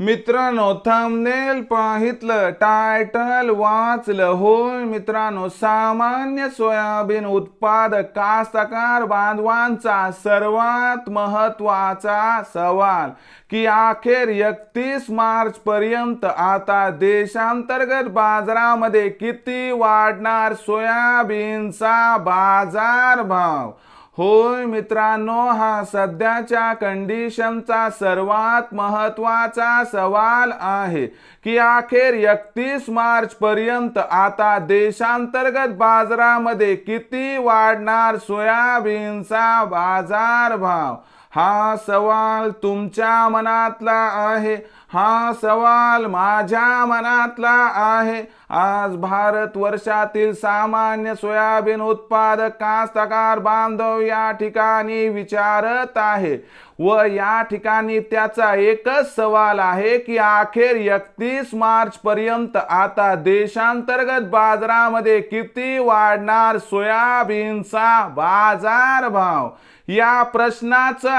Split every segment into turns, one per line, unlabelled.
मित्रांनो thumbnail पाहितलं title वाचलं. होय मित्रांनो सामान्य सोयाबीन उत्पादक कास्तकार बांधवांचा सर्वात महत्त्वाचा सवाल की अखेर एकतीस मार्च पर्यंत आता देशांतर्गत बाजारामध्ये किती वाढणार सोयाबीनचा बाजार भाव होय मित्रांनो हा सध्याच्या कंडिशनचा सर्वात महत्त्वाचा सवाल आहे की अखेर एकतीस मार्च पर्यंत आता देशांतर्गत बाजारामध्ये किती वाढणार सोयाबीनचा बाजारभाव? हा सवाल तुमच्या मनातला आहे. हा सवाल माझ्या मनातला आहे. आज भारत वर्षातील सामान्य सोयाबीन उत्पादक कास्तकार बांधव या ठिकाणी विचारत आहे व या ठिकाणी त्याचा एकच सवाल आहे की अखेर एकतीस मार्च पर्यंत आता देशांतर्गत बाजारामध्ये किती वाढणार सोयाबीनचा बाजार भाव या प्रश्नाचं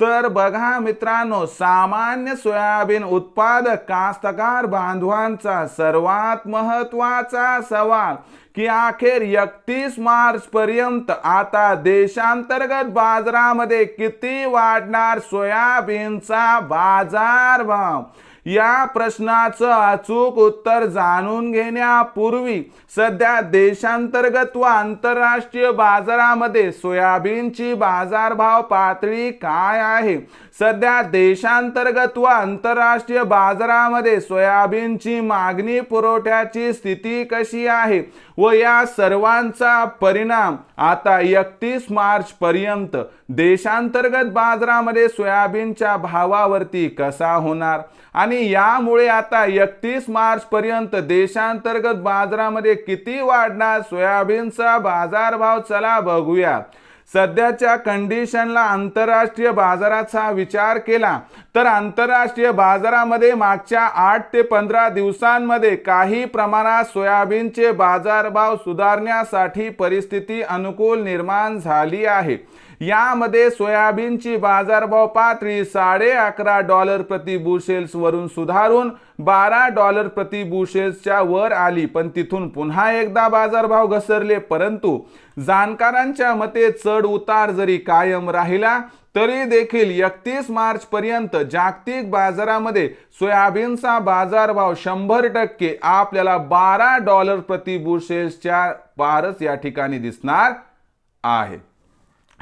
तर बघा मित्रांनो सामान्य सोयाबीन उत्पादक कास्तकार बांधवांचा सर्वात महत्त्वाचा सवाल की अखेर एकतीस मार्च पर्यंत आता देशांतर्गत बाजारामध्ये किती वाढणार सोयाबीनचा बाजार भाव या प्रश्नाचं अचूक उत्तर जाणून घेण्यापूर्वी सध्या देशांतर्गत व आंतरराष्ट्रीय बाजारामध्ये सोयाबीनची बाजारभाव पातळी काय आहे? सध्या देशांतर्गत व आंतरराष्ट्रीय बाजारामध्ये सोयाबीनची मागणी पुरवठ्याची स्थिती कशी आहे व या सर्वांचा परिणाम आता एकतीस मार्च पर्यंत देशांतर्गत बाजारामध्ये सोयाबीनच्या भावावरती कसा होणार? आणि आणि यामुळे आता एकतीस मार्च पर्यंत देशांतर्गत बाजारामध्ये किती वाढणार सोयाबीनचा बाजारभाव चला बघूया. सध्याच्या कंडिशनला आंतरराष्ट्रीय बाजाराचा विचार केला तर आंतरराष्ट्रीय बाजारामध्ये मागच्या आठ ते पंधरा दिवसांमध्ये काही प्रमाणात सोयाबीनचे बाजारभाव सुधारण्यासाठी परिस्थिती अनुकूल निर्माण झाली आहे. यामध्ये सोयाबीनची बाजारभाव पातळी साडे अकरा डॉलर प्रति बुशेल्स वरून सुधारून बारा डॉलर प्रति बुशेल्सच्या वर आली. पण तिथून पुन्हा एकदा बाजारभाव घसरले परंतु जाणकारांच्या मते चढ उतार जरी कायम राहिला तरी देखील एकतीस मार्च पर्यंत जागतिक बाजारामध्ये सोयाबीनचा बाजारभाव शंभर टक्के आपल्याला बारा डॉलर प्रति बुशेल्सच्या पारच या ठिकाणी दिसणार आहे.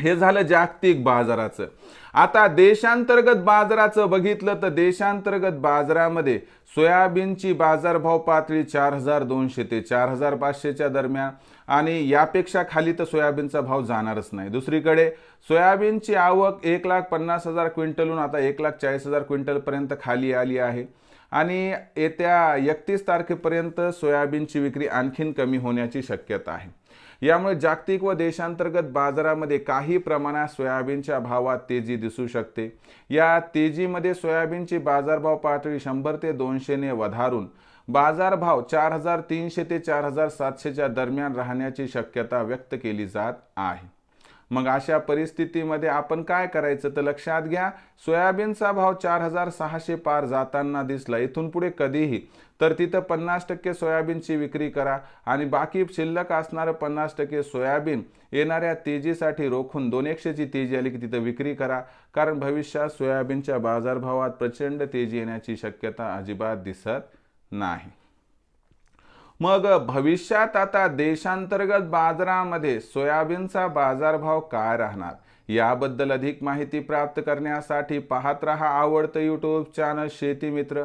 हे झालं जागतिक बाजाराचं. आता देशांतर्गत बाजाराचं बघितलं तर देशांतर्गत बाजारामध्ये सोयाबीनची बाजारभाव पातळी चार हजार दोनशे ते चार हजार पाचशेच्या दरम्यान आणि यापेक्षा खाली तर सोयाबीनचा भाव जाणारच नाही. दुसरीकडे सोयाबीनची आवक एक लाख पन्नास हजार क्विंटलहून आता एक लाख चाळीस हजार क्विंटलपर्यंत खाली आली आहे. आणि येत्या एकतीस तारखेपर्यंत सोयाबीनची विक्री आणखीन कमी होण्याची शक्यता आहे. यामुळे जागतिक व देशांतर्गत बाजारामध्ये काही प्रमाणात सोयाबीनच्या भावात तेजी दिसू शकते. या तेजीमध्ये सोयाबीनची बाजारभाव पातळी शंभर ते दोनशेने वधारून. बाजारभाव चार हजार तीनशे ते चार हजार सातशेच्या दरम्यान राहण्याची शक्यता व्यक्त केली जात आहे. मग अशा परिस्थितीमध्ये आपण काय करायचं? तर लक्षात घ्या सोयाबीनचा भाव चार हजार सहाशे पार जाताना दिसला. इथून पुढे कधीही. तर तिथं पन्नास टक्के सोयाबीनची विक्री करा आणि बाकी शिल्लक असणारं पन्नास टक्के सोयाबीन येणाऱ्या तेजीसाठी रोखून दोन एकशेची तेजी आली की तिथं विक्री करा. कारण भविष्यात सोयाबीनच्या बाजारभावात प्रचंड तेजी येण्याची शक्यता अजिबात दिसत नाही. मग भविष्यात आता देशांतर्गत बाजारामध्ये सोयाबीनचा बाजारभाव काय राहणार? याबद्दल अधिक माहिती प्राप्त करण्यासाठी पाहत रहा आवडतं यूट्यूब चॅनल शेती मित्र.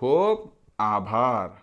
खूप आभार.